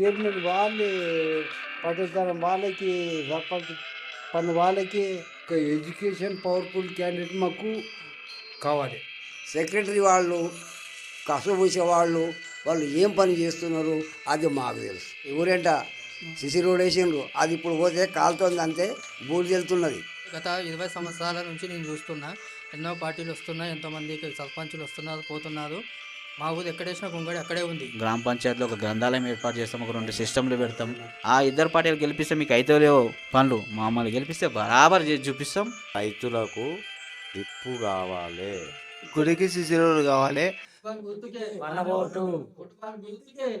Chairman వాళ్ళే పట్టిస్తారు వాళ్ళకి సర్పంచ్ పని వాళ్ళకి ఒక ఎడ్యుకేషన్ పవర్ఫుల్ క్యాండిడేట్ మాకు కావాలి. సెక్రటరీ వాళ్ళు కసబూసే వాళ్ళు వాళ్ళు ఏం పని చేస్తున్నారు అది మాకు తెలుసు. ఊరేంట సిసి రోడ్ వేసిండ్రు. అది ఇప్పుడు పోతే కాలుతోంది అంతే బూడిద వెళ్తున్నది. గత ఇరవై సంవత్సరాల నుంచి నేను చూస్తున్నా ఎన్నో పార్టీలు వస్తున్నాయి ఎంతోమంది సర్పంచులు వస్తున్నారు పోతున్నారు. మా ఊరు ఎక్కడేసిన గుంగడి అక్కడే ఉంది. గ్రామ పంచాయతీలో ఒక గ్రంథాలయం ఏర్పాటు చేస్తాం ఒక రెండు సిస్టమ్లు పెడతాం. ఆ ఇద్దరు పార్టీలు గెలిపిస్తే మీకు అయితే లేవు పనులు. మమ్మల్ని గెలిపిస్తే బరాబర్ చేసి చూపిస్తాం. రైతులకు దిప్పు కావాలి. గుడికి రోడ్డు కావాలి. మన ఓటు.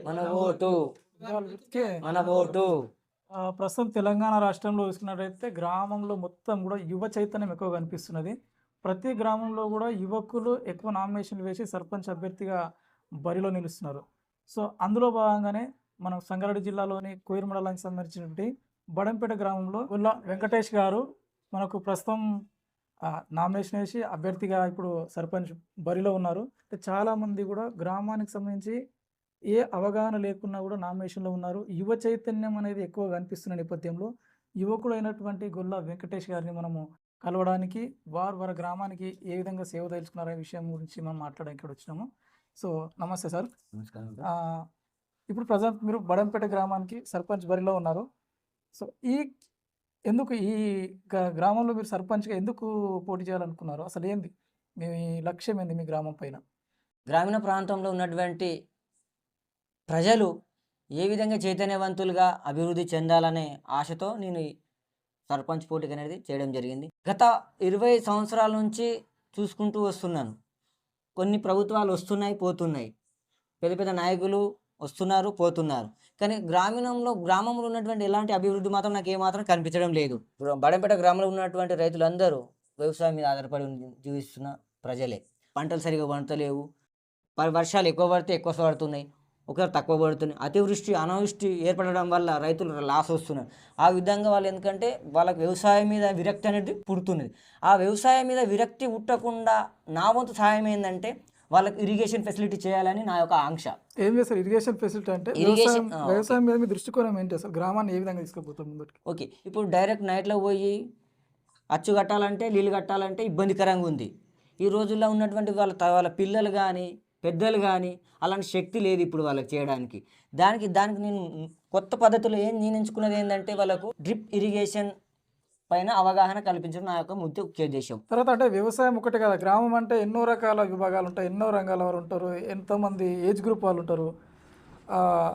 మన ఓటు. మన ఓటు. ఆ, ప్రస్తుతం తెలంగాణ రాష్ట్రంలో చూసుకున్నట్టయితే గ్రామంలో మొత్తం కూడా యువ చైతన్యం ఎక్కువ కనిపిస్తున్నది. ప్రతి గ్రామంలో కూడా యువకులు ఎక్కువ నామినేషన్లు వేసి సర్పంచ్ అభ్యర్థిగా బరిలో నిలుస్తున్నారు. సో అందులో భాగంగానే మనం సంగారెడ్డి జిల్లాలోని కోయిర్ మండలానికి సంబంధించినటువంటి బడంపేట గ్రామంలో ఉల్లా వెంకటేష్ గారు మనకు ప్రస్తుతం నామినేషన్ వేసి అభ్యర్థిగా ఇప్పుడు సర్పంచ్ బరిలో ఉన్నారు. అంటే చాలామంది కూడా గ్రామానికి సంబంధించి ఏ అవగాహన లేకున్నా కూడా నామినేషన్లో ఉన్నారు. యువ చైతన్యం అనేది ఎక్కువగా కనిపిస్తున్న నేపథ్యంలో యువకుడు అయినటువంటి గొల్ల వెంకటేష్ గారిని మనము కలవడానికి వారు వారి గ్రామానికి ఏ విధంగా సేవ తెలుసుకున్నారనే విషయం గురించి మనం మాట్లాడడానికి ఇక్కడ వచ్చినాము. సో నమస్తే సార్. ఆ, ఇప్పుడు ప్రజెంట్ మీరు బడంపేట గ్రామానికి సర్పంచ్ బరిలో ఉన్నారు. సో ఈ ఎందుకు ఈ గ- గ్రామంలో మీరు సర్పంచ్గా ఎందుకు పోటీ చేయాలనుకున్నారు? అసలు ఏంది? మీ లక్ష్యం ఏంది మీ గ్రామం పైన? గ్రామీణ ప్రాంతంలో ఉన్నటువంటి ప్రజలు ఏ విధంగా చైతన్యవంతులుగా అభివృద్ధి చెందాలనే ఆశతో నేను సర్పంచ్ పోటీకి అనేది చేయడం జరిగింది. గత ఇరవై సంవత్సరాల నుంచి చూసుకుంటూ వస్తున్నాను. కొన్ని ప్రభుత్వాలు వస్తున్నాయి పోతున్నాయి. పెద్ద పెద్ద నాయకులు వస్తున్నారు పోతున్నారు. కానీ గ్రామీణంలో గ్రామంలో ఉన్నటువంటి ఎలాంటి అభివృద్ధి మాత్రం నాకు ఏమాత్రం కనిపించడం లేదు. బడంపేట గ్రామంలో ఉన్నటువంటి రైతులందరూ వ్యవసాయం మీద ఆధారపడి జీవిస్తున్న ప్రజలే. పంటలు సరిగా పంటలేవు. వర్షాలు ఎక్కువ పడితే ఎక్కువ పడుతున్నాయి ఒకరు తక్కువ పడుతున్నాయి. అతివృష్టి అనావృష్టి ఏర్పడడం వల్ల రైతులు లాస్ వస్తున్నారు. ఆ విధంగా వాళ్ళు ఎందుకంటే వాళ్ళకి వ్యవసాయం మీద విరక్తి అనేది పుడుతున్నది. ఆ వ్యవసాయం మీద విరక్తి పుట్టకుండా నా వంతు సహాయం ఏంటంటే వాళ్ళకి ఇరిగేషన్ ఫెసిలిటీ చేయాలని నా యొక్క ఆంక్ష. ఏం చేస్తారు? ఇరిగేషన్ ఫెసిలిటీ అంటే Irrigation, వ్యవసాయం మీద మీ దృష్టికోణం ఏంటి అసలు? గ్రామాన్ని ఏ విధంగా తీసుకుపోతాం ముందుకి ఓకే. ఇప్పుడు డైరెక్ట్ నైట్లో పోయి అచ్చు కట్టాలంటే నీళ్ళు కట్టాలంటే ఇబ్బందికరంగా ఉంది. ఈ రోజుల్లో ఉన్నటువంటి వాళ్ళ వాళ్ళ పిల్లలు కానీ పెద్దలు కానీ అలాంటి శక్తి లేదు ఇప్పుడు వాళ్ళకి చేయడానికి. దానికి దానికి నేను కొత్త పద్ధతులు ఏం నేను ఎంచుకున్నది ఏంటంటే వాళ్ళకు డ్రిప్ ఇరిగేషన్ పైన అవగాహన కల్పించడం నా యొక్క ముఖ్య ఉద్దేశం. తర్వాత అంటే వ్యవసాయం ఒకటే కదా. గ్రామం అంటే ఎన్నో రకాల విభాగాలు ఉంటాయి. ఎన్నో రంగాల వారు ఉంటారు. ఎంతోమంది ఏజ్ గ్రూప్ వాళ్ళు ఉంటారు.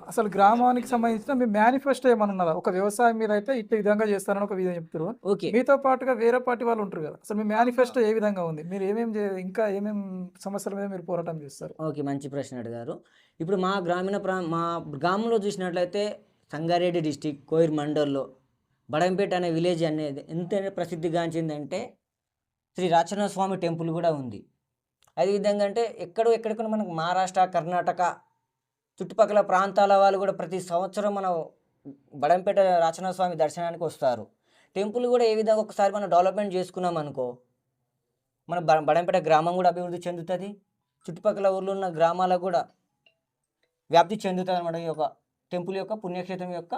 అసలు గ్రామానికి సంబంధించిన మీ మేనిఫెస్టో ఏమన్నా ఒక వ్యవసాయం మీద అయితే ఇట్లా విధంగా చేస్తారని ఒక విధంగా చెప్తారు ఓకే. మీతో పాటుగా వేరే పార్టీ వాళ్ళు ఉంటారు కదా అసలు మీ మేనిఫెస్టో ఏ విధంగా ఉంది? మీరు ఏమేం చే ఇంకా ఏమేం సమస్యల మీద మీరు పోరాటం చేస్తారు? ఓకే మంచి ప్రశ్న అడిగారు. ఇప్పుడు మా గ్రామీణ ప్రా మా గ్రామంలో చూసినట్లయితే సంగారెడ్డి డిస్టిక్ కోయిర్ మండల్లో బడంపేట అనే విలేజ్ అనేది ఎంత ప్రసిద్ధిగాంచిందంటే శ్రీ రాచన స్వామి టెంపుల్ కూడా ఉంది. అదేవిధంగా అంటే ఎక్కడో ఎక్కడికో మనకు మహారాష్ట్ర కర్ణాటక చుట్టుపక్కల ప్రాంతాల వాళ్ళు కూడా ప్రతి సంవత్సరం మన బడంపేట రాచన స్వామి దర్శనానికి వస్తారు. టెంపుల్ కూడా ఏ విధంగా ఒకసారి మనం డెవలప్మెంట్ చేసుకున్నాం అనుకో మన బడంపేట గ్రామం కూడా అభివృద్ధి చెందుతుంది. చుట్టుపక్కల ఊర్లో ఉన్న గ్రామాలకు కూడా వ్యాప్తి చెందుతుంది అనమాట ఈ యొక్క టెంపుల్ యొక్క పుణ్యక్షేత్రం యొక్క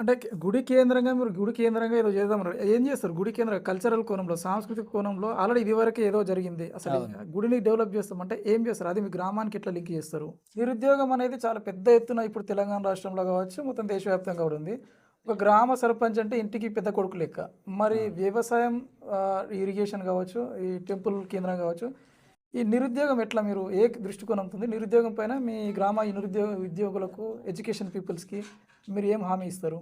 అంటే గుడి కేంద్రంగా మీరు గుడి కేంద్రంగా ఏదో చేద్దాం. ఏం చేస్తారు? గుడి కేంద్ర కల్చరల్ కోణంలో సాంస్కృతిక కోణంలో ఆల్రెడీ ఇదివరకు ఏదో జరిగింది. అసలు. గుడిని డెవలప్ చేస్తాం అంటే ఏం చేస్తారు? అది మీ గ్రామానికి ఎట్లా లింక్ చేస్తారు? నిరుద్యోగం అనేది చాలా పెద్ద ఎత్తున ఇప్పుడు తెలంగాణ రాష్ట్రంలో కావచ్చు మొత్తం దేశవ్యాప్తంగా కూడా ఉంది. ఒక గ్రామ సర్పంచ్ అంటే ఇంటికి పెద్ద కొడుకు లెక్క. మరి వ్యవసాయం ఇరిగేషన్ కావచ్చు ఈ టెంపుల్ కేంద్రం కావచ్చు ఈ నిరుద్యోగం ఎట్లా మీరు ఏ దృష్టికోణం ఉంటుంది నిరుద్యోగం పైన మీ గ్రామ నిరుద్యోగ ఉద్యోగులకు ఎడ్యుకేషన్ పీపుల్స్కి మీరు ఏం హామీ ఇస్తారు?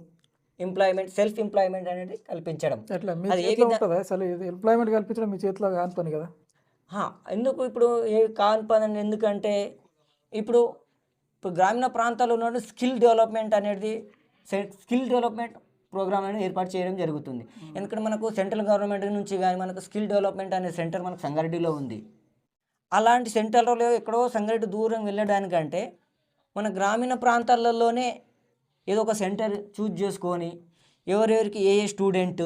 ఎంప్లాయ్మెంట్ సెల్ఫ్ ఎంప్లాయ్మెంట్ అనేది కల్పించడం. ఎట్లా మీ చేతిలో ఉంటుందా? అసలు ఎంప్లాయ్మెంట్ కల్పించడం మీ చేతిలో కాని పని కదా ఎందుకు ఇప్పుడు ఏ కాని పని అని ఎందుకంటే ఇప్పుడు ఇప్పుడు గ్రామీణ ప్రాంతాల్లో ఉన్న స్కిల్ డెవలప్మెంట్ అనేది స్కిల్ డెవలప్మెంట్ ప్రోగ్రామ్ అనేది ఏర్పాటు చేయడం జరుగుతుంది. ఎందుకంటే మనకు సెంట్రల్ గవర్నమెంట్ నుంచి కానీ మనకు స్కిల్ డెవలప్మెంట్ అనే సెంటర్ మనకు సంగారెడ్డిలో ఉంది. అలాంటి సెంటర్లో ఎక్కడో సంగారెడ్డి దూరం వెళ్ళడానికంటే మన గ్రామీణ ప్రాంతాలలోనే ఏదో ఒక సెంటర్ చూజ్ చేసుకొని ఎవరెవరికి ఏ ఏ స్టూడెంట్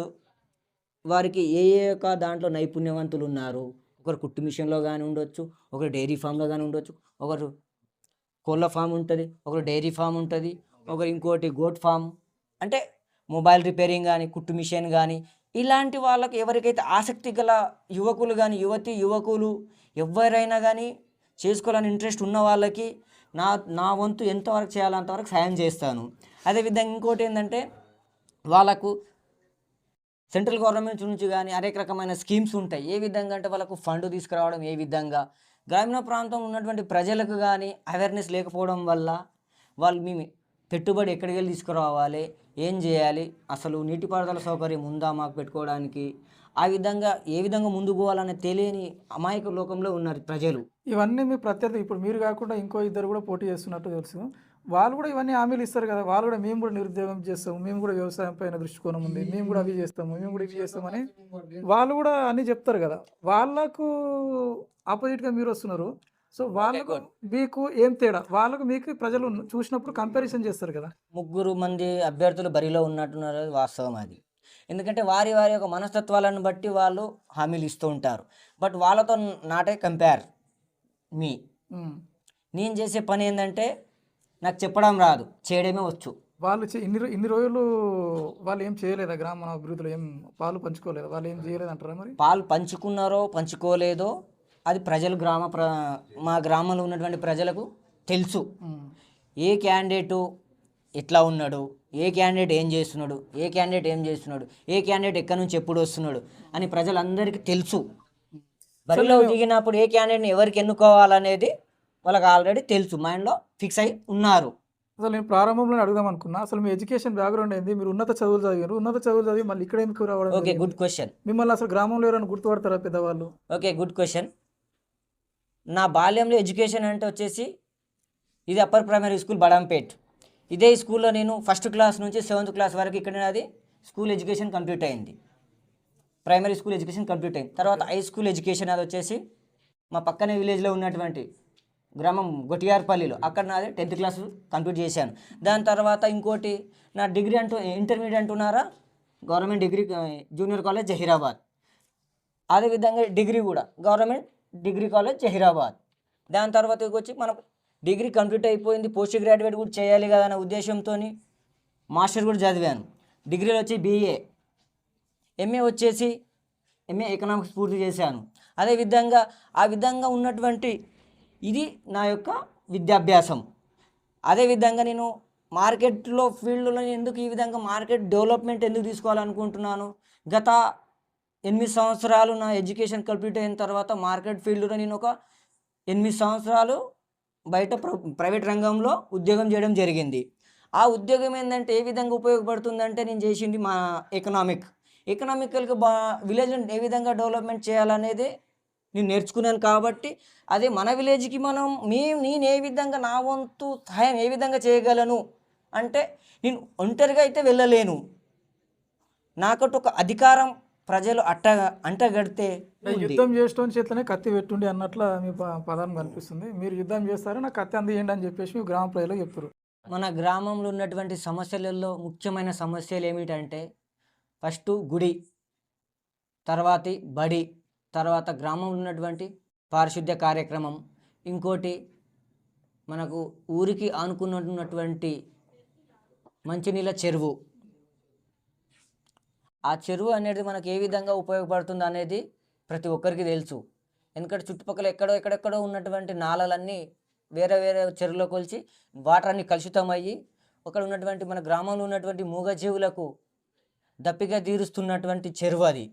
వారికి ఏ ఏ యొక్క దాంట్లో నైపుణ్యవంతులు ఉన్నారు. ఒకరు కుట్టు మిషన్లో కానీ ఉండొచ్చు ఒకరు డైరీ ఫామ్లో కానీ ఉండొచ్చు ఒకరు కోళ్ళ ఫామ్ ఉంటుంది ఒకరు డైరీ ఫామ్ ఉంటుంది ఒకరు ఇంకోటి గోట్ ఫామ్. అంటే మొబైల్ రిపేరింగ్ కానీ కుట్టు మిషన్ కానీ ఇలాంటి వాళ్ళకి ఎవరికైతే ఆసక్తి గల యువకులు కానీ యువతి యువకులు ఎవరైనా కానీ చేసుకోవాలని ఇంట్రెస్ట్ ఉన్న వాళ్ళకి నా నా వంతు ఎంతవరకు చేయాలో అంతవరకు సాయం చేస్తాను. అదేవిధంగా ఇంకోటి ఏంటంటే వాళ్ళకు సెంట్రల్ గవర్నమెంట్ నుంచి కానీ అనేక రకమైన స్కీమ్స్ ఉంటాయి. ఏ విధంగా అంటే వాళ్ళకు ఫండ్ తీసుకురావడం ఏ విధంగా? గ్రామీణ ప్రాంతంలో ఉన్నటువంటి ప్రజలకు కానీ అవేర్నెస్ లేకపోవడం వల్ల వాళ్ళు మేము పెట్టుబడి ఎక్కడికి వెళ్ళి తీసుకురావాలి? ఏం చేయాలి? అసలు నీటిపారుదల సౌకర్యం ఉందా మాకు పెట్టుకోవడానికి? ఆ విధంగా ఏ విధంగా ముందుకు పోవాలనే తెలియని అమాయక లోకంలో ఉన్నారు ప్రజలు. ఇవన్నీ మీ ప్రత్యర్థి ఇప్పుడు మీరు కాకుండా ఇంకో ఇద్దరు కూడా పోటీ చేస్తున్నట్టు తెలుసు. వాళ్ళు కూడా ఇవన్నీ హామీలు ఇస్తారు కదా. వాళ్ళు కూడా మేము కూడా నిరుద్యోగం చేస్తాము మేము కూడా వ్యవసాయం పైన దృష్టికోణం ఉంది మేము కూడా అవి చేస్తాము మేము కూడా ఇవి చేస్తామని వాళ్ళు కూడా అన్నీ చెప్తారు కదా. వాళ్ళకు ఆపోజిట్గా మీరు వస్తున్నారు. సో వాళ్ళకు మీకు ఏం తేడా? వాళ్ళకు మీకు ప్రజలు చూసినప్పుడు కంపారిజన్ చేస్తారు కదా. ముగ్గురు మంది అభ్యర్థులు బరిలో ఉన్నట్టున్నారు వాస్తవం అది. ఎందుకంటే వారి వారి యొక్క మనస్తత్వాలను బట్టి వాళ్ళు హామీలు ఇస్తూ ఉంటారు. బట్ వాళ్ళతో నాటే కంపేర్ మీ. నేను చేసే పని ఏంటంటే నాకు చెప్పడం రాదు చేయడమే వచ్చు. వాళ్ళు ఇన్ని ఇన్ని రోజులు వాళ్ళు ఏం చేయలేదా గ్రామ అభివృద్ధిలో ఏం పాలు పంచుకోలేదా? వాళ్ళు ఏం చేయలేదంటారా మరి? పాలు పంచుకున్నారో పంచుకోలేదో అది ప్రజలు గ్రామ ప్ర మా గ్రామంలో ఉన్నటువంటి ప్రజలకు తెలుసు. ఏ క్యాండిడేటు ఎట్లా ఉన్నాడు? ఏ క్యాండిడేట్ ఏం చేస్తున్నాడు? ఏ క్యాండిడేట్ ఏం చేస్తున్నాడు? ఏ క్యాండిడేట్ ఎక్కడి నుంచి ఎప్పుడు వస్తున్నాడు? అని ప్రజలందరికీ తెలుసు. బరిలో దిగినప్పుడు ఏ క్యాండిడేట్ని ఎవరికి ఎన్నుకోవాలనేది వాళ్ళకి ఆల్రెడీ తెలుసు. మైండ్లో ఫిక్స్ అయి ఉన్నారు. అసలు నేను ప్రారంభంలో అడుగుదాం అనుకున్నా. అసలు మీ ఎడ్యుకేషన్ బ్యాక్గ్రౌండ్ ఏంది? మీరు ఉన్నత చదువులు చదివారు ఉన్నత చదువులు చదివి మళ్ళీ ఇక్కడ ఎందుకు రావడం ఓకే? Good question. మిమ్మల్ని అసలు గ్రామంలో ఎవరైనా గుర్తుపడతారా పెద్దవాళ్ళు? Okay good question. నా బాల్యంలో ఎడ్యుకేషన్ అంటే వచ్చేసి ఇది అప్పర్ ప్రైమరీ స్కూల్ బడంపేట్. ఇదే స్కూల్లో నేను ఫస్ట్ క్లాస్ నుంచి సెవెంత్ క్లాస్ వరకు ఇక్కడ నాది స్కూల్ ఎడ్యుకేషన్ కంప్లీట్ అయింది. ప్రైమరీ స్కూల్ ఎడ్యుకేషన్ కంప్లీట్ అయింది. తర్వాత హై స్కూల్ ఎడ్యుకేషన్ అది వచ్చేసి మా పక్కనే విలేజ్లో ఉన్నటువంటి గ్రామం గొటియార్పల్లిలో అక్కడ నాది టెన్త్ క్లాస్ కంప్లీట్ చేశాను. దాని తర్వాత ఇంకోటి నా డిగ్రీ అంటూ ఇంటర్మీడియట్ అంటున్నారా? Government degree junior college Zaheerabad. అదేవిధంగా డిగ్రీ కూడా గవర్నమెంట్ డిగ్రీ కాలేజ్ జహీరాబాద్. దాని తర్వాత వచ్చి మనం డిగ్రీ కంప్లీట్ అయిపోయింది పోస్ట్ గ్రాడ్యుయేట్ కూడా చేయాలి కదా అనే ఉద్దేశంతో మాస్టర్ కూడా చదివాను. డిగ్రీలో వచ్చి బీఏ ఎంఏ వచ్చేసి ఎంఏ ఎకనామిక్స్ పూర్తి చేశాను. అదేవిధంగా ఆ విధంగా ఉన్నటువంటి ఇది నా యొక్క విద్యాభ్యాసం. అదేవిధంగా నేను మార్కెట్లో ఫీల్డ్లో ఎందుకు ఈ విధంగా మార్కెట్ డెవలప్మెంట్ ఎందుకు తీసుకోవాలనుకుంటున్నాను? గత ఎనిమిది సంవత్సరాలు నా ఎడ్యుకేషన్ కంప్లీట్ అయిన తర్వాత మార్కెట్ ఫీల్డ్లో నేను ఒక ఎనిమిది సంవత్సరాలు బయట ప్ర- ప్రైవేట్ రంగంలో ఉద్యోగం చేయడం జరిగింది. ఆ ఉద్యోగం ఏంటంటే ఏ విధంగా ఉపయోగపడుతుందంటే నేను చేసింది మా ఎకనామిక్. ఎకనామికల్గా బా విలేజ్ ఏ విధంగా డెవలప్మెంట్ చేయాలనేది నేను నేర్చుకున్నాను కాబట్టి అదే మన విలేజ్కి మనం మీ నేను ఏ విధంగా నా వంతు సహాయం ఏ విధంగా చేయగలను? అంటే నేను ఒంటరిగా అయితే వెళ్ళలేను. నాకంటూ ఒక అధికారం ప్రజలు అట్ట అంటగడితే. యుద్ధం చేసేటోని చేతిలోనే కత్తి పెట్టుండి అన్నట్ల మీ పదం కనిపిస్తుంది. మీరు యుద్ధం చేస్తారు? నాకు కత్తి అందియండి అని చెప్పేసి మీ గ్రామ ప్రజలకు చెప్తారు మన గ్రామంలో ఉన్నటువంటి సమస్యలలో ముఖ్యమైన సమస్యలు ఏమిటంటే ఫస్ట్ గుడి తర్వాతి బడి. తర్వాత గ్రామంలో ఉన్నటువంటి పారిశుద్ధ్య కార్యక్రమం ఇంకోటి మనకు ఊరికి ఆనుకున్నటువంటి మంచినీళ్ళ చెరువు. ఆ చెరువు అనేది మనకు ఏ విధంగా ఉపయోగపడుతుంది అనేది ప్రతి ఒక్కరికి తెలుసు. ఎందుకంటే చుట్టుపక్కల ఎక్కడో ఎక్కడెక్కడో ఉన్నటువంటి నాలలన్నీ వేరే వేరే చెరువులో కొలిచి వాటర్ అన్ని కలుషితం అయ్యి అక్కడ ఉన్నటువంటి మన గ్రామంలో ఉన్నటువంటి మూగజీవులకు దప్పిగా తీరుస్తున్నటువంటి చెరువు అది.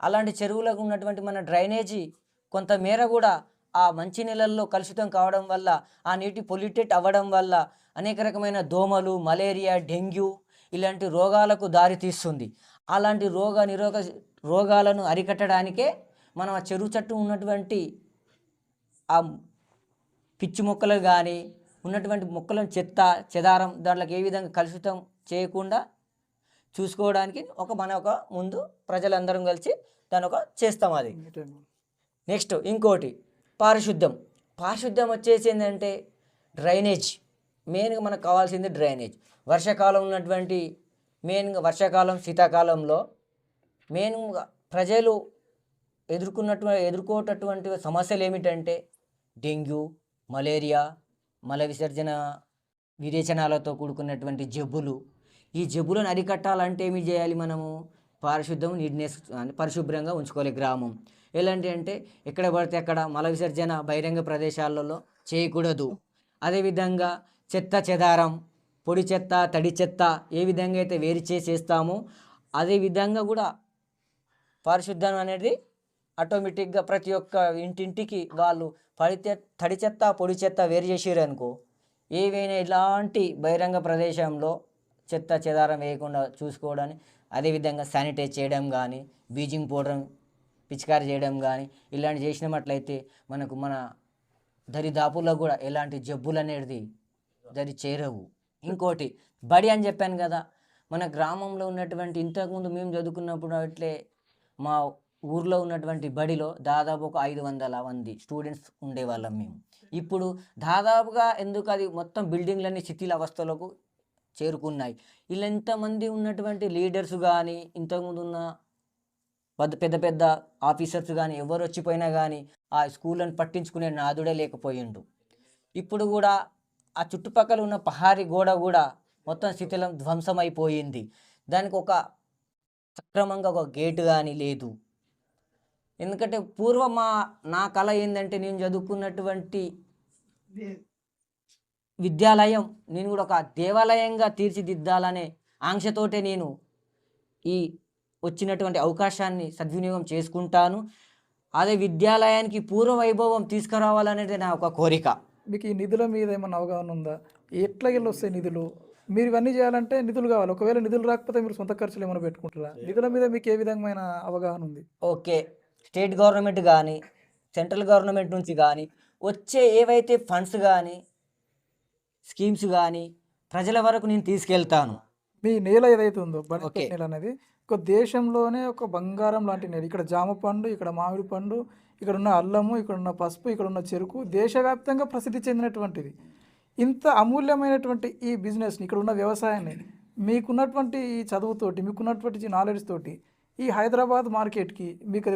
అలాంటి చెరువులకు ఉన్నటువంటి మన డ్రైనేజీ కొంతమేర కూడా ఆ మంచి నీళ్ళల్లో కలుషితం కావడం వల్ల ఆ నీటి పొల్యూటెడ్ అవ్వడం వల్ల అనేక రకమైన దోమలు మలేరియా డెంగ్యూ ఇలాంటి రోగాలకు దారితీస్తుంది అలాంటి రోగ నిరోగ రోగాలను అరికట్టడానికే మనం ఆ చెరువు చుట్టూ ఉన్నటువంటి ఆ పిచ్చి మొక్కలు కానీ ఉన్నటువంటి మొక్కలను చెత్త చెదారం దాంట్లోకి ఏ విధంగా కలుషితం చేయకుండా చూసుకోవడానికి ఒక మన ఒక ముందు ప్రజలందరం కలిసి దాని ఒక చేస్తాం అది. నెక్స్ట్ ఇంకోటి పారిశుద్ధ్యం. పారిశుద్ధ్యం వచ్చేసి ఏంటంటే డ్రైనేజ్. మెయిన్గా మనకు కావాల్సింది డ్రైనేజ్. వర్షాకాలం ఉన్నటువంటి మెయిన్గా వర్షాకాలం శీతాకాలంలో మెయిన్గా ప్రజలు ఎదుర్కొన్నటువంటి ఎదుర్కోటటువంటి సమస్యలు ఏమిటంటే డెంగ్యూ మలేరియా మల విసర్జన విరేచనాలతో కూడుకున్నటువంటి జబ్బులు ఈ జబ్బులను అరికట్టాలంటే ఏమి చేయాలి మనము? పారిశుద్ధం నీట్నెస్ పరిశుభ్రంగా ఉంచుకోవాలి గ్రామం. ఎలాంటి అంటే ఎక్కడ పడితే అక్కడ మల విసర్జన బహిరంగ ప్రదేశాలలో చేయకూడదు. అదేవిధంగా చెత్త చెదారం పొడి చెత్త తడి చెత్త ఏ విధంగా అయితే వేరు చేసేస్తామో అదే విధంగా కూడా పారిశుద్ధం అనేది ఆటోమేటిక్గా ప్రతి ఒక్క ఇంటింటికి వాళ్ళు పడి తడి చెత్త పొడి చెత్త వేరు చేసారు అనుకో ఏవైనా ఇలాంటి బహిరంగ ప్రదేశంలో చెత్త చెదారం వేయకుండా చూసుకోవడానికి అదేవిధంగా శానిటైజ్ చేయడం కానీ బీజింగ్ పౌడర్ పిచికారి చేయడం కానీ ఇలాంటి చేసినట్లయితే మనకు మన దరిదాపుల్లో కూడా ఎలాంటి జబ్బులు అనేది దరి చేరవు. ఇంకోటి బడి అని చెప్పాను కదా మన గ్రామంలో ఉన్నటువంటి ఇంతకుముందు మేము చదువుకున్నప్పుడు అట్లే మా ఊర్లో ఉన్నటువంటి బడిలో దాదాపు ఒక ఐదు వందల మంది స్టూడెంట్స్ ఉండేవాళ్ళం మేము. ఇప్పుడు దాదాపుగా ఎందుకు అది మొత్తం బిల్డింగ్లన్నీ శిథిల అవస్థలకు చేరుకున్నాయి. ఇలా ఎంతమంది ఉన్నటువంటి లీడర్స్ కానీ ఇంతకుముందు ఉన్న పెద్ద పెద్ద పెద్ద ఆఫీసర్స్ కానీ ఎవరు వచ్చిపోయినా కానీ ఆ స్కూళ్ళను పట్టించుకునే నాదుడే లేకపోయిండు. ఇప్పుడు కూడా ఆ చుట్టుపక్కల ఉన్న పహారీ గోడ కూడా మొత్తం శిథిలం ధ్వంసమైపోయింది. దానికి ఒక సక్రమంగా ఒక గేటు కానీ లేదు. ఎందుకంటే పూర్వం మా నా కళ ఏంటంటే నేను చదువుకున్నటువంటి విద్యాలయం నేను కూడా ఒక దేవాలయంగా తీర్చిదిద్దాలనే ఆంక్షతోటే నేను ఈ వచ్చినటువంటి అవకాశాన్ని సద్వినియోగం చేసుకుంటాను. అదే విద్యాలయానికి పూర్వ వైభవం తీసుకురావాలనేది నా ఒక కోరిక. మీకు ఈ నిధుల మీద ఏమన్నా అవగాహన ఉందా? ఎట్లా వెళ్ళి వస్తాయి నిధులు? మీరు ఇవన్నీ చేయాలంటే నిధులు కావాలి. ఒకవేళ నిధులు రాకపోతే మీరు సొంత ఖర్చులు ఏమైనా పెట్టుకుంటారా? నిధుల మీద మీకు ఏ విధమైన అవగాహన ఉంది? ఓకే. స్టేట్ గవర్నమెంట్ కానీ సెంట్రల్ గవర్నమెంట్ నుంచి కానీ వచ్చే ఏవైతే ఫండ్స్ కానీ స్కీమ్స్ కానీ ప్రజల వరకు నేను తీసుకెళ్తాను. మీ నేల ఏదైతే ఉందో ఓకే. నేల అనేది ఒక దేశంలోనే ఒక బంగారం లాంటి నేల. ఇక్కడ జామ పండు ఇక్కడ మామిడి పండు ఇక్కడ ఉన్న అల్లము ఇక్కడ ఉన్న పసుపు ఇక్కడ ఉన్న చెరుకు దేశవ్యాప్తంగా ప్రసిద్ధి చెందినటువంటిది. ఇంత అమూల్యమైనటువంటి ఈ బిజినెస్ని ఇక్కడ ఉన్న వ్యవసాయాన్ని మీకున్నటువంటి ఈ చదువుతోటి మీకున్నటువంటి ఈ నాలెడ్జ్ తోటి ఈ హైదరాబాద్ మార్కెట్కి మీకు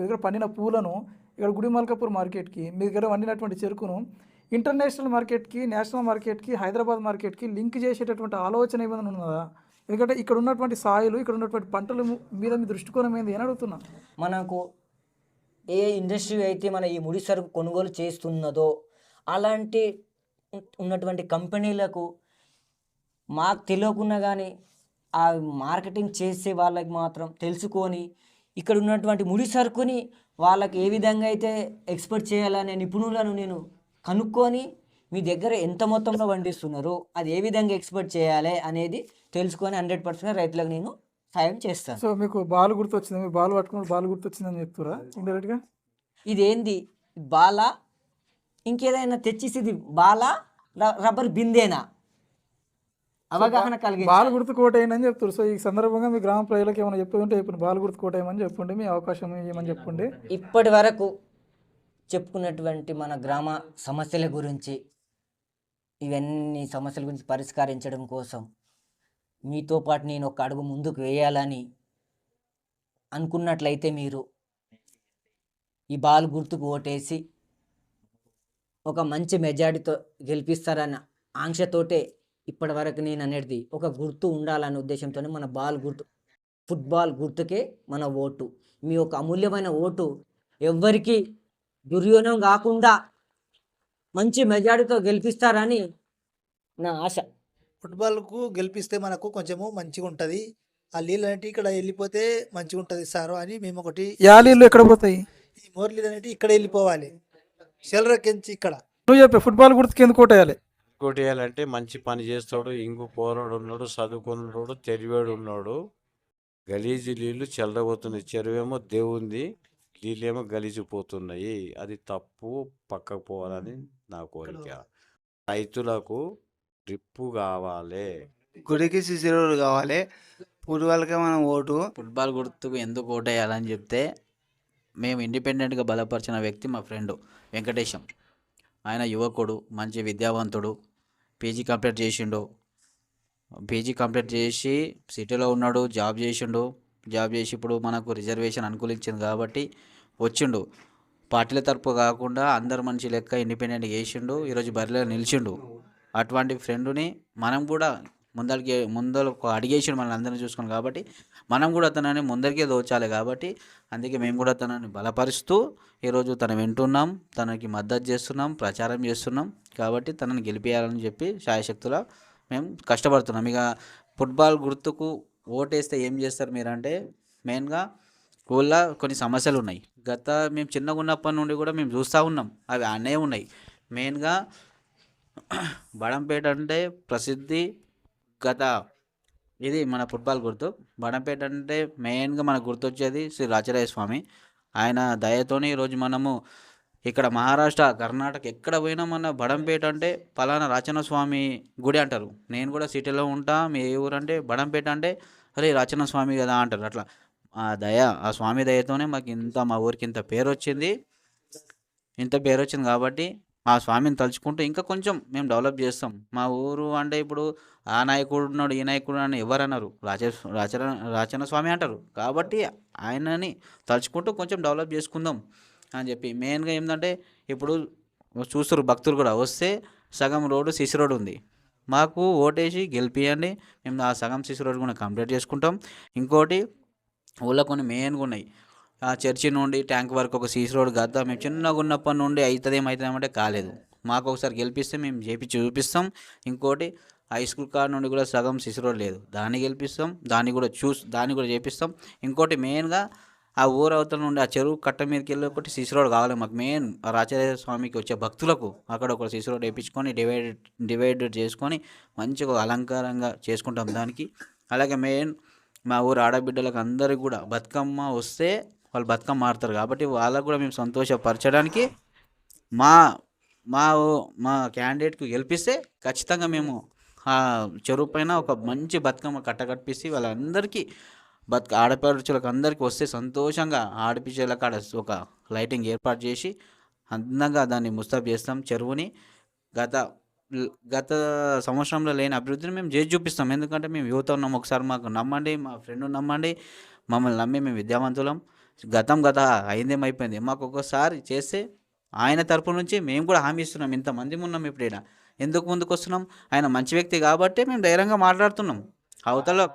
దగ్గర పండిన పూలను ఇక్కడ గుడిమల్కాపూర్ మార్కెట్కి మీ దగ్గర వండినటువంటి చెరుకును ఇంటర్నేషనల్ మార్కెట్కి నేషనల్ మార్కెట్కి హైదరాబాద్ మార్కెట్కి లింక్ చేసేటటువంటి ఆలోచన ఏమైనా ఉన్నదా? ఎందుకంటే ఇక్కడ ఉన్నటువంటి సాయిలు ఇక్కడ ఉన్నటువంటి పంటల మీద మీ దృష్టికోణం ఏంది అని అడుగుతున్నా. మనకు ఏ ఇండస్ట్రీ అయితే మన ఈ ముడి సరుకు కొనుగోలు చేస్తున్నదో అలాంటి ఉన్నటువంటి కంపెనీలకు మాకు తెలియకున్నా కానీ ఆ మార్కెటింగ్ చేసే వాళ్ళకి మాత్రం తెలుసుకొని ఇక్కడ ఉన్నటువంటి ముడి సరుకుని వాళ్ళకి ఏ విధంగా అయితే ఎక్స్పర్ట్ చేయాలనే నిపుణులను నేను కనుక్కొని మీ దగ్గర ఎంత మొత్తంలో పండిస్తున్నారో అది ఏ విధంగా ఎక్స్పెక్ట్ చేయాలి అనేది తెలుసుకొని హండ్రెడ్ పర్సెంట్ రైతులకు నేను సాయం చేస్తాను. సో మీకు బాల్ గుర్తొచ్చింది? మీరు బాల్ పట్టుకుని బాల్ గుర్తొచ్చిందని చెప్తురా ఇండైరెక్ట్గా? ఇదేంది? బాల? ఇంకేదైనా తెచ్చిసి ఇది బాల రబ్బర్ బిందేనా? అవగాహన కలిగి బాల్ గుర్తు కోటేయని చెప్తారు. సో ఈ సందర్భంగా మీ గ్రామ ప్రజలకు ఏమైనా చెప్పేది ఉంటే చెప్పండి బాల్ గుర్తు కోటేయమని చెప్పండి మీ అవకాశం ఏమని చెప్పండి. ఇప్పటి వరకు చెప్పుకున్నటువంటి మన గ్రామ సమస్యల గురించి ఇవన్నీ సమస్యల గురించి పరిష్కరించడం కోసం మీతో పాటు నేను ఒక అడుగు ముందుకు వేయాలని అనుకున్నట్లయితే మీరు ఈ బాల్ గుర్తుకు ఓటేసి ఒక మంచి మెజారిటీతో గెలిపిస్తారన్న ఆంక్షతోటే ఇప్పటి వరకు నేను అనేది ఒక గుర్తు ఉండాలనే ఉద్దేశంతోనే మన బాల్ గుర్తు ఫుట్బాల్ గుర్తుకే మన ఓటు. మీ యొక్క అమూల్యమైన ఓటు ఎవ్వరికీ దుర్యోగం కాకుండా మంచి మెజారిటీతో గెలిపిస్తారని నా ఆశ. ఫుట్బాల్కు గెలిపిస్తే మనకు కొంచెము మంచిగా ఉంటుంది. ఆ నీళ్ళు అనేవి ఇక్కడ వెళ్ళిపోతే మంచిగా ఉంటుంది సారు అని మేము ఒకటి యాలీలు ఎక్కడ పోతాయి? ఈ మోర్లు అనేవి ఇక్కడ వెళ్ళిపోవాలి. చెలరకెంచి ఇక్కడ. నువ్వు చెప్పే ఫుట్బాల్ గుర్తుకి ఎందుకు కోటేయాలి కొట్టేయాలంటే మంచి పని చేస్తాడు ఇంగు పోరాడు ఉన్నాడు చదువుకున్నాడు తెలివాడు ఉన్నాడు. గలీజు నీళ్ళు చెల్లబోతున్నాయి. చెరువేమో దేవుంది. నీళ్ళేమో గలీజిపోతున్నాయి. అది తప్పు పక్కకు పోవాలని నా కోరిక. రైతులకు డ్రిప్పు కావాలి. గుడికి రోడ్ కావాలి. పూర్వాలకే మనం ఓటు. ఫుట్బాల్ గుర్తుకు ఎందుకు ఓటేయాలని చెప్తే మేము ఇండిపెండెంట్గా బలపరిచిన వ్యక్తి మా ఫ్రెండ్ వెంకటేశం. ఆయన యువకుడు మంచి విద్యావంతుడు పీజీ కంప్లీట్ చేసిండు. పీజీ కంప్లీట్ చేసి సిటీలో ఉన్నాడు జాబ్ చేసిండు. జాబ్ చేసి ఇప్పుడు మనకు రిజర్వేషన్ అనుకూలించింది కాబట్టి వచ్చిండు. పార్టీల తరపు కాకుండా అందరు మనిషి లెక్క ఇండిపెండెంట్ చేసిండు. ఈరోజు బరిలో నిలిచిండు. అటువంటి ఫ్రెండ్ని మనం కూడా ముందరికి ముందర అడిగేసిండు మనల్ని అందరినీ చూసుకుని కాబట్టి మనం కూడా తనని ముందరికే దోచాలి కాబట్టి అందుకే మేము కూడా తనని బలపరుస్తూ ఈరోజు తను వింటున్నాం. తనకి మద్దతు చేస్తున్నాం. ప్రచారం చేస్తున్నాం. కాబట్టి తనని గెలిపించాలని చెప్పి శాయశక్తుల మేము కష్టపడుతున్నాం. ఇక ఫుట్బాల్ గుర్తుకు ఓటేస్తే ఏం చేస్తారు మీరంటే మెయిన్గా ఊళ్ళో కొన్ని సమస్యలు ఉన్నాయి. గత మేము చిన్నగా ఉన్నప్పటి నుండి కూడా మేము చూస్తూ ఉన్నాం. అవి అనే ఉన్నాయి. మెయిన్గా బడంపేట అంటే ప్రసిద్ధి గత ఇది మన ఫుట్బాల్ గుర్తు. బడంపేట అంటే మెయిన్గా మనకు గుర్తొచ్చేది శ్రీ రాచరాయ స్వామి. ఆయన దయతోని ఈరోజు మనము ఇక్కడ మహారాష్ట్ర కర్ణాటక ఎక్కడ పోయినా మన బడంపేట అంటే పలానా రాచన స్వామి గుడి అంటారు. నేను కూడా సిటీలో ఉంటా మీ ఏ ఊరు అంటే బడంపేట అంటే అరే రాచన స్వామి కదా అంటారు. అట్లా. ఆ దయ ఆ స్వామి దయతోనే మాకు ఇంత మా ఊరికి ఇంత పేరు వచ్చింది ఇంత పేరు వచ్చింది కాబట్టి ఆ స్వామిని తలుచుకుంటూ ఇంకా కొంచెం మేము డెవలప్ చేస్తాం. మా ఊరు అంటే ఇప్పుడు ఆ నాయకుడు ఉన్నాడు ఈ నాయకుడు అని ఎవరన్నారు? రాచ రాచన రాచన స్వామి అంటారు. కాబట్టి ఆయనని తలుచుకుంటూ కొంచెం డెవలప్ చేసుకుందాం. అని చెప్పి. మెయిన్గా ఏంటంటే ఇప్పుడు చూస్తారు భక్తులు కూడా వస్తే సగం రోడ్డు సిసి రోడ్ ఉంది. మాకు ఓటేసి గెలిపియండి. మేము ఆ సగం సిసి రోడ్ కూడా కంప్లీట్ చేసుకుంటాం. ఇంకోటి ఊళ్ళో కొన్ని మెయిన్గా ఉన్నాయి. ఆ చర్చి నుండి ట్యాంక్ వరకు ఒక సీసీ రోడ్ గద్దా మేము చిన్నగా ఉన్నప్పటి నుండి అవుతుంది ఏమవుతుందంటే కాలేదు. మాకు ఒకసారి గెలిపిస్తే మేము చేపించి చూపిస్తాం. ఇంకోటి హై స్కూల్ కాడ నుండి కూడా సగం సీసీ రోడ్ లేదు. దాన్ని గెలిపిస్తాం. దాన్ని కూడా చూసి దాన్ని కూడా చేపిస్తాం. ఇంకోటి మెయిన్గా ఆ ఊరు అవతల నుండి ఆ చెరువు కట్ట మీదకి వెళ్ళి ఒకటి సీసీ రోడ్ కావాలి మాకు మెయిన్ రాచార్య స్వామికి వచ్చే భక్తులకు అక్కడ ఒక సీసీ రోడ్ వేయించుకొని డివైడ్ డివైడ్ చేసుకొని మంచిగా అలంకారంగా చేసుకుంటాం దానికి. అలాగే మెయిన్ మా ఊరు ఆడబిడ్డలకు అందరికి కూడా బతుకమ్మ వస్తే వాళ్ళు బతుకమ్మ ఆడతారు కాబట్టి వాళ్ళకు కూడా మేము సంతోషపరచడానికి మా మా మా క్యాండిడేట్కి గెలిపిస్తే ఖచ్చితంగా మేము ఆ చెరువు పైన ఒక మంచి బతుకమ్మ కట్ట కట్టిస్తే వాళ్ళందరికీ బతుక ఆడపడుచులకు అందరికీ వస్తే సంతోషంగా ఆడపిచ్చేల కాడ ఒక లైటింగ్ ఏర్పాటు చేసి అందంగా దాన్ని ముస్తాబ్ చేస్తాం చెరువుని. గత గత సంవత్సరంలో లేని అభివృద్ధిని మేము చేసి చూపిస్తాం. ఎందుకంటే మేము యువత ఉన్నాం. ఒకసారి మాకు నమ్మండి మా ఫ్రెండ్ నమ్మండి మమ్మల్ని నమ్మి మేము విద్యావంతులం. గతం గత అయిందేమైపోయింది. మాకు ఒక్కోసారి చేస్తే ఆయన తరపు నుంచి మేము కూడా హామీ ఇస్తున్నాం. ఇంతమంది ఉన్నాం ఇప్పుడు ఎందుకు ముందుకు వస్తున్నాం ఆయన మంచి వ్యక్తి కాబట్టి మేము ధైర్యంగా మాట్లాడుతున్నాం. అవతల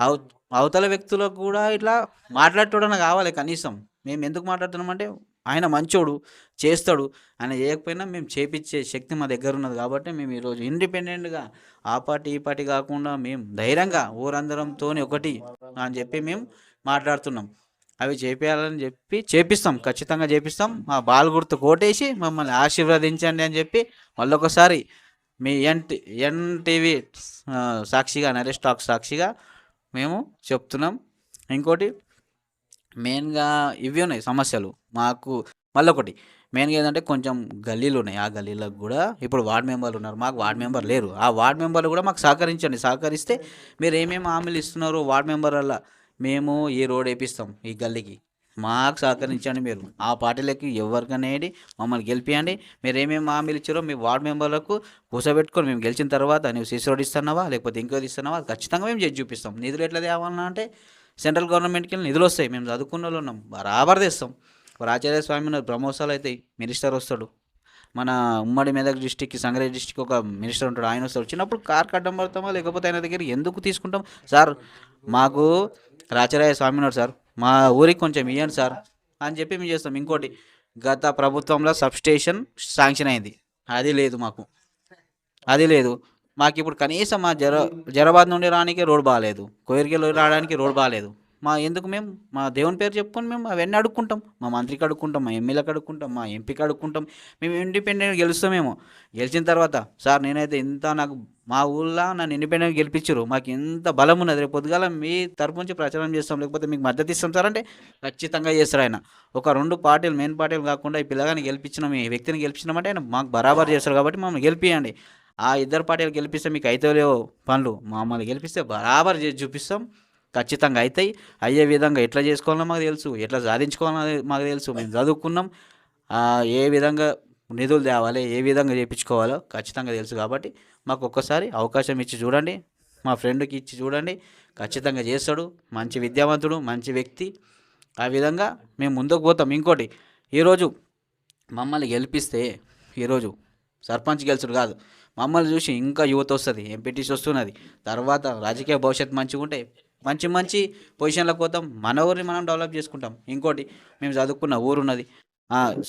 అవ అవతల వ్యక్తులకు కూడా ఇట్లా మాట్లాడటం కావాలి కనీసం. మేము ఎందుకు మాట్లాడుతున్నామంటే ఆయన మంచోడు చేస్తాడు. ఆయన చేయకపోయినా మేము చేపించే శక్తి మా దగ్గర ఉన్నది కాబట్టి మేము ఈరోజు ఇండిపెండెంట్గా ఆ పార్టీ ఈ పార్టీ కాకుండా మేము ధైర్యంగా ఊరందరంతో ఒకటి అని చెప్పి మేము మాట్లాడుతున్నాం. అవి చేపించాలని చెప్పి చేపిస్తాం. ఖచ్చితంగా చేపిస్తాం. మా బాల్ గుర్తు కోటేసి మమ్మల్ని ఆశీర్వదించండి అని చెప్పి మళ్ళొకసారి మీ ఎన్ ఎన్టీవీ సాక్షిగా నరేష్ టాక్ సాక్షిగా మేము చెప్తున్నాం. ఇంకోటి మెయిన్గా ఇవి ఉన్నాయి సమస్యలు. మాకు మళ్ళీ ఒకటి మెయిన్గా ఏంటంటే కొంచెం గల్లీలు ఉన్నాయి. ఆ గల్లీలకు కూడా ఇప్పుడు వార్డ్ మెంబర్లు ఉన్నారు. మాకు వార్డ్ మెంబర్ లేరు. ఆ వార్డ్ మెంబర్లు కూడా మాకు సహకరించండి. సహకరిస్తే మీరు ఏమేమి హామీలు ఇస్తున్నారు వార్డ్ మెంబర్ వల్ల మేము ఈ రోడ్ వేపిస్తాం ఈ గల్లీకి. మాకు సహకరించండి మీరు. ఆ పార్టీలకి ఎవరికనేది మమ్మల్ని గెలిపియండి. మీరు ఏమేమి హామీలు ఇచ్చారో మీ వార్డ్ మెంబర్లకు కూర్చోబెట్టుకొని మేము గెలిచిన తర్వాత నువ్వు సిసి రోడ్ ఇస్తున్నావా లేకపోతే ఇంకోది ఇస్తున్నావా ఖచ్చితంగా మేము చేసి చూపిస్తాం. నిధులు ఎట్లా తేవాలన్నా అంటే సెంట్రల్ గవర్నమెంట్కి వెళ్ళి నిధులు వస్తాయి. మేము చదువుకున్న వాళ్ళు ఉన్నాం. బరాబర్ తెస్తాం. ఆచార్య స్వామి ఉన్నారు, బ్రహ్మోత్సవాలు అవుతాయి మినిస్టర్ వస్తాడు. మన ఉమ్మడి మెదక్ డిస్టిక్కి సంగారెడ్డి డిస్టిక్ ఒక మినిస్టర్ ఉంటాడు. ఆయన వస్తాడు. చిన్నప్పుడు కార్ కట్టడం పడతామా లేకపోతే ఆయన దగ్గర ఎందుకు తీసుకుంటాం? సార్ మాకు రాచరాయ స్వామి ఉన్నాడు సార్. మా ఊరికి కొంచెం ఇవ్వండి సార్ అని చెప్పి మేము చేస్తాం. ఇంకోటి గత ప్రభుత్వంలో సబ్స్టేషన్ శాంక్షన్ అయింది. అది లేదు మాకు. అది లేదు. మాకు ఇప్పుడు కనీసం మా జర జరాబాద్ నుండి రానికి రోడ్ బాగాలేదు కోరికలు రావడానికి రోడ్ బాగాలేదు మా ఎందుకు మేము? మా దేవుని పేరు చెప్పుకొని మేము అవన్నీ అడుక్కుంటాం. మా మంత్రికి అడుక్కుంటాం మా ఎమ్మెల్యేకి అడుక్కుంటాం మా ఎంపీకి అడుక్కుంటాం. మేము ఇండిపెండెంట్ గెలుస్తామేమో గెలిచిన తర్వాత సార్ నేనైతే ఇంత నాకు మా ఊళ్ళో నన్ను ఇండిపెండెంట్ గెలిపించారు. మాకు ఎంత బలం ఉన్నది. రేపు పొద్దుగాల మీ తరపు నుంచి ప్రచారం చేస్తాం. లేకపోతే మీకు మద్దతు ఇస్తాం సార్ అంటే ఖచ్చితంగా చేస్తారు ఆయన. ఒక రెండు పార్టీలు మెయిన్ పార్టీలు కాకుండా ఈ పిల్లగాని గెలిపించినాం ఈ వ్యక్తిని గెలిపించినామంటే ఆయన మాకు బరాబర్ చేస్తారు కాబట్టి మమ్మల్ని గెలిపియండి. ఆ ఇద్దరు పార్టీలు గెలిపిస్తే మీకు అయితే లేవు పనులు. మమ్మల్ని గెలిపిస్తే బరాబర్ చేసి చూపిస్తాం. ఖచ్చితంగా అవుతాయి అయ్యే విధంగా ఎట్లా చేసుకోవాలో మాకు తెలుసు. ఎట్లా సాధించుకోవాలో మాకు తెలుసు. మేము చదువుకున్నాం. ఏ విధంగా నిధులు తేవాలి ఏ విధంగా చేయించుకోవాలో ఖచ్చితంగా తెలుసు కాబట్టి మాకు ఒక్కసారి అవకాశం ఇచ్చి చూడండి. మా ఫ్రెండ్కి ఇచ్చి చూడండి. ఖచ్చితంగా చేస్తాడు. మంచి విద్యావంతుడు మంచి వ్యక్తి. ఆ విధంగా మేము ముందుకు పోతాం. ఇంకోటి ఈరోజు మమ్మల్ని గెలిపిస్తే ఈరోజు సర్పంచ్ గెలుచుడు కాదు. మమ్మల్ని చూసి ఇంకా యువత వస్తుంది ఎంపీటీసీ వస్తున్నది. తర్వాత రాజకీయ భవిష్యత్తు మంచిగా ఉంటే మంచి మంచి పొజిషన్లకు పోతాం మన ఊరిని మనం డెవలప్ చేసుకుంటాం. ఇంకోటి మేము చదువుకున్న ఊరు ఉన్నది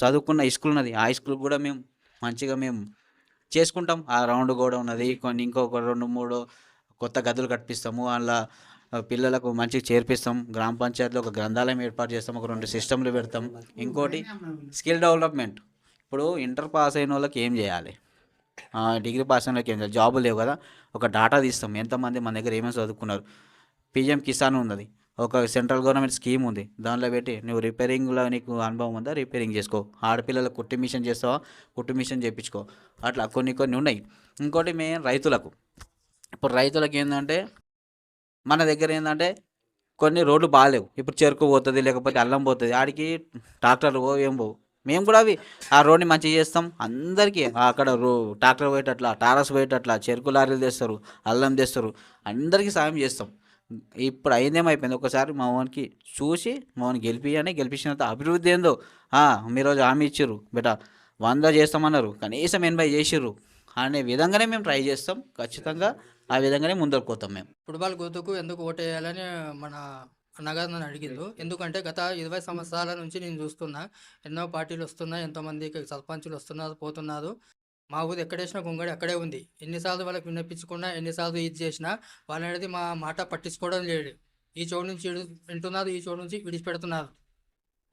చదువుకున్న స్కూల్ ఉన్నది ఆ స్కూల్ కూడా మేము మంచిగా మేము చేసుకుంటాం. ఆ రౌండ్ కూడా ఉన్నది కొన్ని ఇంకొక రెండు మూడు కొత్త గదులు కట్టిస్తాము. అలా పిల్లలకు మంచిగా చేర్పిస్తాం. గ్రామ పంచాయతీలో ఒక గ్రంథాలయం ఏర్పాటు చేస్తాం. ఒక రెండు సిస్టమ్లు పెడతాం. ఇంకోటి స్కిల్ డెవలప్మెంట్. ఇప్పుడు ఇంటర్ పాస్ అయిన వాళ్ళకి ఏం చేయాలి? డిగ్రీ పాస్ అయిన వాళ్ళకి ఏం చేయాలి? జాబులు లేవు కదా. ఒక డాటా తీస్తాం. ఎంతమంది మన దగ్గర ఏమేమి చదువుకున్నారు? పిఎం కిసాన్ ఉన్నది. ఒక సెంట్రల్ గవర్నమెంట్ స్కీమ్ ఉంది. దానిలో పెట్టి నువ్వు రిపేరింగ్లో నీకు అనుభవం ఉందా? రిపేరింగ్ చేసుకో. ఆడపిల్లలకు కుట్టు మిషన్ చేస్తావా? కుట్టు మిషన్ చేయించుకో. అట్లా కొన్ని కొన్ని ఉన్నాయి. ఇంకోటి మేము రైతులకు. ఇప్పుడు రైతులకు ఏంటంటే మన దగ్గర ఏంటంటే కొన్ని రోడ్లు బాగాలేవు. ఇప్పుడు చెరుకు పోతుంది లేకపోతే అల్లం పోతుంది. ఆడికి ట్రాక్టర్ పో ఏం పోవు. మేము కూడా అవి ఆ రోడ్ని మంచిగా చేస్తాం. అందరికీ అక్కడ రో ట్రాక్టర్ పోయేటట్లా టారస్ పోయేటట్లా చెరుకు లారీలు తెస్తారు అల్లం తెస్తారు. అందరికీ సాయం చేస్తాం. ఇప్పుడు అయిందేమైపోయింది ఒకసారి మా వానికి చూసి మా ఓన్ గెలిపియని గెలిపించినంత అభివృద్ధి ఏందో? మీరు రోజు హామీ ఇచ్చారు బేటా వంద చేస్తామన్నారు. కనీసం ఎనభై చేసిర్రు. అనే విధంగానే మేము ట్రై చేస్తాం. ఖచ్చితంగా ఆ విధంగానే ముందరకు పోతాం మేము. ఫుట్బాల్ గుర్తుకు ఎందుకు ఓటేయాలని మన అన్నగారు నన్ను అడిగిండు ఎందుకంటే గత ఇరవై సంవత్సరాల నుంచి నేను చూస్తున్నా ఎన్నో పార్టీలు వస్తున్నాయి ఎంతోమంది సర్పంచులు వస్తున్నారు పోతున్నారు. మా ఊరు ఎక్కడేసినా గుంగడి అక్కడే ఉంది. ఎన్నిసార్లు వాళ్ళకి విన్నపించుకున్నా ఎన్నిసార్లు ఇది చేసినా వాళ్ళు అనేది మా మాట పట్టించుకోవడం లేదు. ఈ చోటు నుంచి వింటున్నారు ఈ చోటు నుంచి విడిచిపెడుతున్నారు.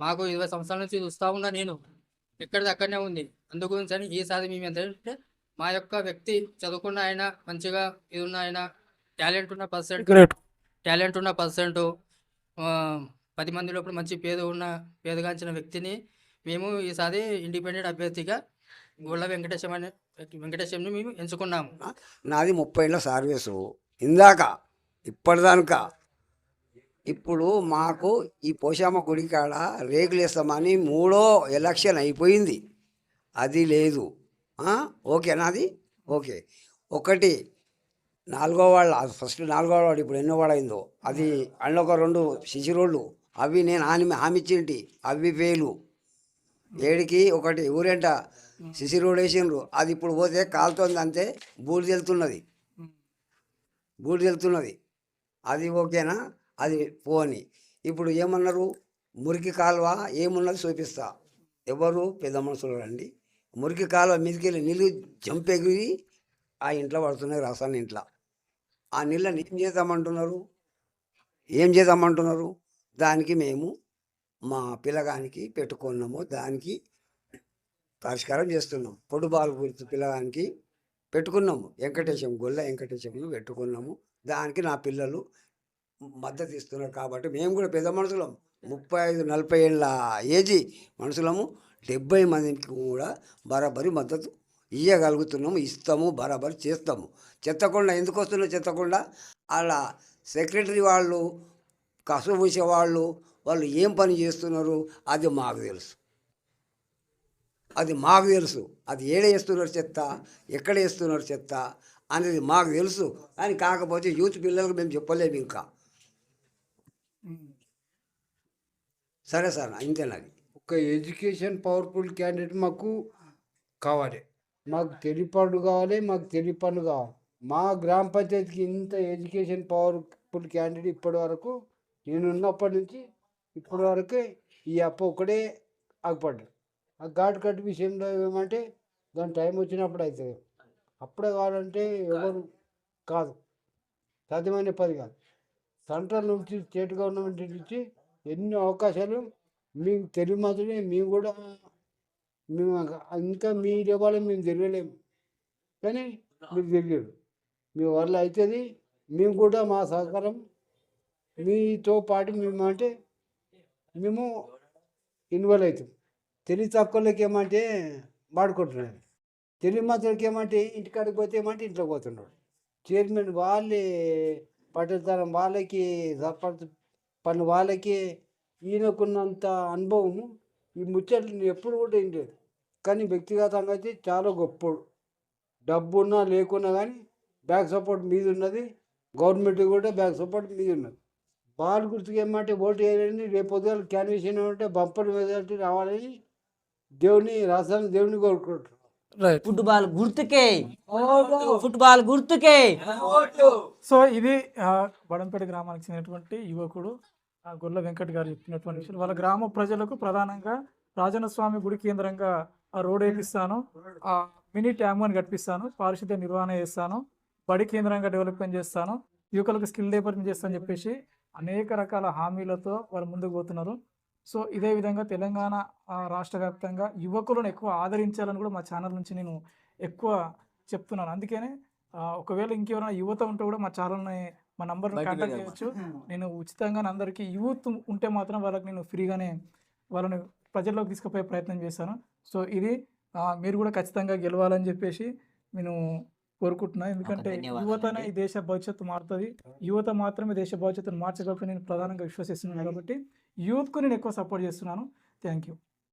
మాకు ఇరవై సంవత్సరాల నుంచి చూస్తూ ఉన్నా నేను ఎక్కడిది అక్కడనే ఉంది. అందు గురించి అని ఈసారి మేము ఏంటంటే మా యొక్క వ్యక్తి చదువుకున్న ఆయన మంచిగా ఇది ఉన్న ఆయన టాలెంట్ ఉన్న పర్సెంట్ టాలెంట్ ఉన్న పర్సెంట్ పది మంది లోపల మంచి పేరు ఉన్న పేరుగాంచిన వ్యక్తిని మేము ఈసారి ఇండిపెండెంట్ అభ్యర్థిగా గోళ్ళ వెంకటేశం అనే వెంకటేశంని మేము ఎంచుకున్నాము. నాది ముప్పై ఏళ్ళ సర్వీసు. ఇందాక ఇప్పటిదానిక. ఇప్పుడు మాకు ఈ పోషమ్మ గుడి కాడ రేకులు వేస్తామని మూడో ఎలక్షన్ అయిపోయింది. అది లేదు. ఓకే నాది? ఓకే. ఒకటి నాలుగో వాళ్ళ ఫస్ట్ నాలుగో వాడు ఇప్పుడు ఎన్నో వాడైందో అది అండ్ ఒక రెండు సిసి రోడ్లు అవి నేను హామీ హామీ ఇచ్చింటి. అవి వేలు. ఏడికి ఒకటి ఊరేంట సిసి రోడ్ వేసిండ్రు. అది ఇప్పుడు పోతే కాలుతోంది అంతే బూడిద వెళ్తున్నది బూడిద వెళ్తున్నది అది ఓకేనా? అది పోని. ఇప్పుడు ఏమన్నారు? మురికి కాలువ ఏమున్నది చూపిస్తా. ఎవరు? పెద్ద మనుషులు రండి. మురికి కాలువ మీదకెళ్ళి నీళ్ళు జంపెగిరి ఆ ఇంట్లో పడుతున్నాయి రసాన్ని ఇంట్లో. ఆ నీళ్ళని ఏం చేద్దామంటున్నారు? ఏం చేద్దామంటున్నారు? దానికి మేము మా పిల్లగానికి పెట్టుకున్నాము. దానికి పరిష్కారం చేస్తున్నాం. పొడుబాలు గుర్తు పిల్లగానికి పెట్టుకున్నాము. వెంకటేశం గొల్ల వెంకటేశంను పెట్టుకున్నాము. దానికి నా పిల్లలు మద్దతు ఇస్తున్నారు కాబట్టి మేము కూడా పెద్ద మనుషులం. ముప్పై ఐదు నలభై ఏళ్ళ ఏజీ మనుషులము. డెబ్బై మందికి కూడా బరాబరి మద్దతు ఇవ్వగలుగుతున్నాము ఇస్తాము బరాబరి చేస్తాము. చెత్తకుండా ఎందుకు వస్తున్నా చెత్తకుండా? అలా సెక్రటరీ వాళ్ళు కసపూసే వాళ్ళు వాళ్ళు ఏం పని చేస్తున్నారు? అది మాకు తెలుసు. అది మాకు తెలుసు. అది ఏడ వేస్తున్నారు చెత్త? ఎక్కడ వేస్తున్నారు చెత్త? అనేది మాకు తెలుసు. కానీ కాకపోతే యూత్ పిల్లలకు మేము చెప్పలేము ఇంకా. సరే సార్ అంతేనది ఒక ఎడ్యుకేషన్ పవర్ఫుల్ క్యాండిడేట్ మాకు కావాలి. మాకు తెలిపండు కావాలి మాకు తెలిపండు కావాలి. మా గ్రామ పంచాయతీకి ఇంత ఎడ్యుకేషన్ పవర్ఫుల్ క్యాండిడేట్ ఇప్పటి వరకు నేను ఉన్నప్పటి నుంచి ఇప్పటి వరకు ఈ అప్ప ఒకడే ఆగపడ్డాడు. ఆ ఘాట్ కట్ విషయంలో ఏమంటే దాని టైం వచ్చినప్పుడు అవుతుంది. అప్పుడే కావాలంటే ఎవరు కాదు. సాధ్యమైన పది కాదు. సెంట్రల్ నుంచి స్టేట్ గవర్నమెంట్ నుంచి ఎన్ని అవకాశాలు మీకు తెలివి మాత్రమే మేము కూడా మేము ఇంకా మీ లెవెల్ మేము తిరగలేము కానీ మీరు తిరిగారు మీ వల్ల అవుతుంది. మేము కూడా మా సహకారం మీతో పాటు మేము అంటే మేము ఇన్వాల్వ్ అవుతాం. తెలివి తక్కువలోకి ఏమంటే వాడుకుంటున్నాడు తెలివి మాత్రకి ఏమంటే ఇంటికాడికి పోతే ఏమంటే ఇంట్లో పోతున్నాడు చైర్మన్ వాళ్ళే పట్టతనం వాళ్ళకి సర్పంచ్ పని వాళ్ళకి ఈయనకున్నంత అనుభవము ఈ ముచ్చట్లు ఎప్పుడు కూడా ఏం లేదు. కానీ వ్యక్తిగతంగా అయితే చాలా గొప్పడు. డబ్బు ఉన్నా లేకున్నా కానీ బ్యాక్ సపోర్ట్ మీద ఉన్నది గవర్నమెంట్ కూడా బ్యాక్ సపోర్ట్ మీద ఉన్నది బాల్ గుర్తుకు ఏమంటే ఓటు వేయాలని రేపు పొద్దుగాల క్యాన్వేషన్ ఏమంటే బంపర్ మెజార్టీ రావాలని దేవుని రాష్ట్రానికి దేవుని కోరుకుంటున్నాం. రైట్ ఫుట్బాల్ గుర్తుకే. ఫుట్బాల్ గుర్తుకే. సో ఇది బడంపేట గ్రామానికి చెందినటువంటి యువకుడు ఆ, గొల్ల వెంకట్ గారు చెప్పినటువంటి విషయం. వాళ్ళ గ్రామ ప్రజలకు ప్రధానంగా రాజన్న స్వామి గుడి కేంద్రంగా ఆ రోడ్ వేపిస్తాను ఆ మినీ ట్యాంక్ అని కట్టిస్తాను పారిశుద్ధ్య నిర్వహణ చేస్తాను బడి కేంద్రంగా డెవలప్మెంట్ చేస్తాను యువకులకు స్కిల్ డెవలప్మెంట్ చేస్తాను చెప్పేసి అనేక రకాల హామీలతో వాళ్ళు ముందుకు పోతున్నారు. సో ఇదే విధంగా తెలంగాణ రాష్ట్ర వ్యాప్తంగా యువకులను ఎక్కువ ఆదరించాలని కూడా మా ఛానల్ నుంచి నేను ఎక్కువ చెప్తున్నాను. అందుకనే ఒకవేళ ఇంకెవరైనా యువత ఉంటే కూడా మా ఛానల్ని మా నంబర్ని బయటికి కాంటాక్ట్. చేయొచ్చు. నేను ఉచితంగా అందరికీ యూత్ ఉంటే మాత్రం వాళ్ళకి నేను ఫ్రీగానే వాళ్ళని ప్రజల్లోకి తీసుకుపోయే ప్రయత్నం చేశాను. సో ఇది మీరు కూడా ఖచ్చితంగా గెలవాలని చెప్పేసి నేను కోరుకుంటున్నాను ఎందుకంటే యువతనే. ఈ దేశ భవిష్యత్తు మారుతుంది. యువత మాత్రమే దేశ భవిష్యత్తును మార్చగలదని నేను ప్రధానంగా విశ్వసిస్తున్నాను కాబట్టి యూత్కు నేను ఎక్కువ సపోర్ట్ చేస్తున్నాను. Thank you